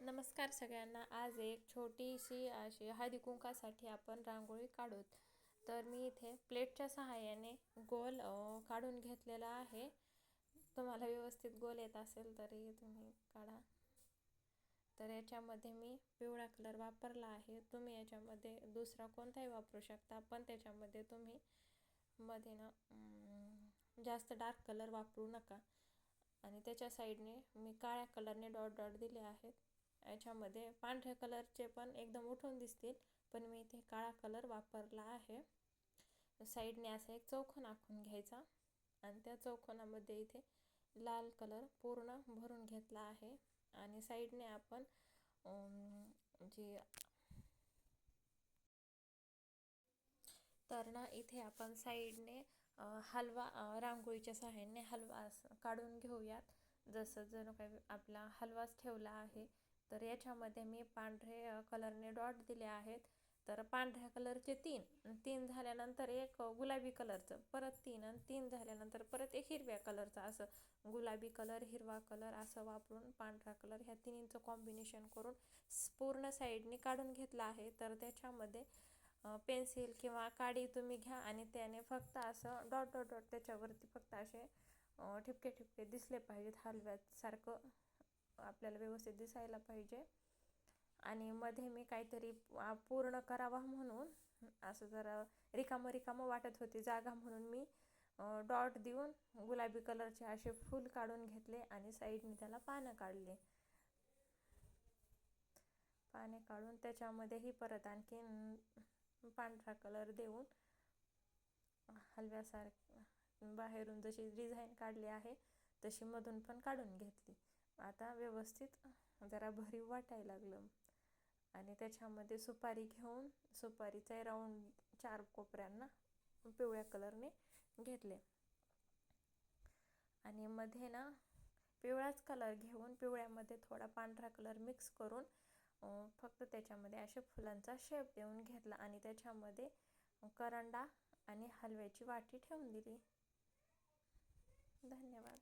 नमस्कार सगळ्यांना. आज एक छोटीशी अशी हळदी कुंकासाठी आपण रांगोळी काढूत. तर मी इथे प्लेटच्या सहाय्याने गोल काढून घेतलेला आहे. तुम्हाला व्यवस्थित गोल येत असेल तरी तुम्ही काढा. तर याच्यामध्ये मी पिवळा कलर वापरला आहे. तुम्ही याच्यामध्ये दुसरा कोणताही वापरू शकता पण त्याच्यामध्ये तुम्ही मध्ये ना जास्त डार्क कलर वापरू नका. आणि त्याच्या साईडने मी काळ्या कलरने डॉट डॉट दिले आहेत. याच्यामध्ये पांढऱ्या कलरचे पण एकदम उठून दिसतील पण मी इथे काळा कलर वापरला आहे. साईडने असा एक चौकोन आखून घ्यायचा आणि त्या चौकोनामध्ये इथे लाल कलर पूर्ण भरून घेतला आहे. आणि साईडने आपण जी तर ना इथे आपण साईडने हलवा रांगोळीच्या सहाय्याने हलवा असं काढून घेऊयात. जसं जणू काही आपला हलवाच ठेवला आहे तर याच्यामध्ये मी पांढरे कलरने डॉट दिले आहेत. तर पांढऱ्या कलरचे तीन तीन झाल्यानंतर एक गुलाबी कलरचं परत तीन आणि तीन झाल्यानंतर परत एक हिरव्या कलरचं असं. गुलाबी कलर हिरवा कलर असं वापरून पांढरा कलर ह्या तिन्हींचं कॉम्बिनेशन करून पूर्ण साईडने काढून घेतलं आहे. तर त्याच्यामध्ये पेन्सिल किंवा काडी तुम्ही घ्या आणि त्याने फक्त असं डॉट डॉट डॉट त्याच्यावरती फक्त असे ठिपके ठिपके दिसले पाहिजेत हलव्यासारखं. आपल्याला व्यवस्थित दिसायला पाहिजे. आणि मध्ये मी काहीतरी पूर्ण करावा म्हणून असं जरा रिकामं रिकामं वाटत होती जागा म्हणून मी डॉट देऊन गुलाबी कलरचे असे फूल काढून घेतले आणि साईडने त्याला पानं काढले. पाने काढून त्याच्यामध्येही परत आणखीन पांढरा कलर देऊन हलव्यासारखं बाहेरून जशी डिझाईन काढली आहे तशी मधून पण काढून घेतली. आता व्यवस्थित जरा भरीव वाटायला लागलं. आणि त्याच्यामध्ये सुपारी घेऊन सुपारीचे राऊंड चार कोपऱ्यांना पिवळ्या कलरने घेतले. आणि मध्ये ना पिवळाच कलर घेऊन पिवळ्यामध्ये थोडा पांढरा कलर मिक्स करून फक्त त्याच्यामध्ये अशा फुलांचा शेप देऊन घेतला. आणि त्याच्यामध्ये करंडा आणि हलव्याची वाटी ठेवून दिली. धन्यवाद.